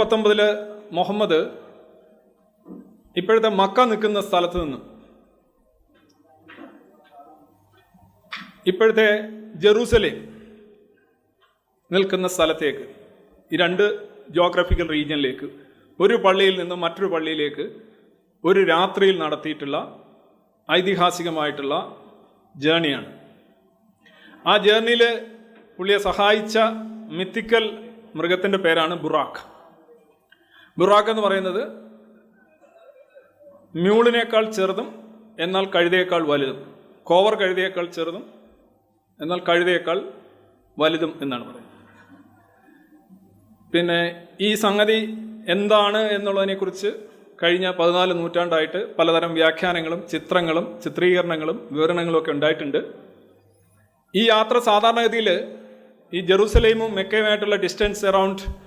പത്തൊമ്പതിൽ മുഹമ്മദ് ഇപ്പോഴത്തെ മക്ക നിൽക്കുന്ന സ്ഥലത്ത് നിന്നും. ഇപ്പോഴത്തെ ജെറൂസലേം നിൽക്കുന്ന സ്ഥലത്തേക്ക് ഈ രണ്ട് ജോഗ്രഫിക്കൽ റീജിയനിലേക്ക് ഒരു പള്ളിയിൽ നിന്ന് മറ്റൊരു പള്ളിയിലേക്ക് ഒരു രാത്രിയിൽ നടത്തിയിട്ടുള്ള ഐതിഹാസികമായിട്ടുള്ള ജേണിയാണ്. ആ ജേർണിയിൽ പുള്ളിയെ സഹായിച്ച മിത്തിക്കൽ മൃഗത്തിന്റെ പേരാണ് ബുറാഖ്. ബുറാഖ് എന്ന് പറയുന്നത് മ്യൂളിനേക്കാൾ ചെറുതും എന്നാൽ കഴുതയേക്കാൾ വലുതും. കോവർ കഴുതയേക്കാൾ ചെറുതും എന്നാൽ കഴുതയേക്കാൾ വലുതും എന്നാണ് പറയുന്നത്. പിന്നെ ഈ സംഗതി എന്താണ് എന്നുള്ളതിനെക്കുറിച്ച് കഴിഞ്ഞ പതിനാല് നൂറ്റാണ്ടായിട്ട് പലതരം വ്യാഖ്യാനങ്ങളും ചിത്രങ്ങളും ചിത്രീകരണങ്ങളും വിവരണങ്ങളും ഒക്കെ ഉണ്ടായിട്ടുണ്ട്. ഈ യാത്ര സാധാരണഗതിയിൽ ഈ ജെറൂസലേമും മെക്കയുമായിട്ടുള്ള ഡിസ്റ്റൻസ് അറൗണ്ട്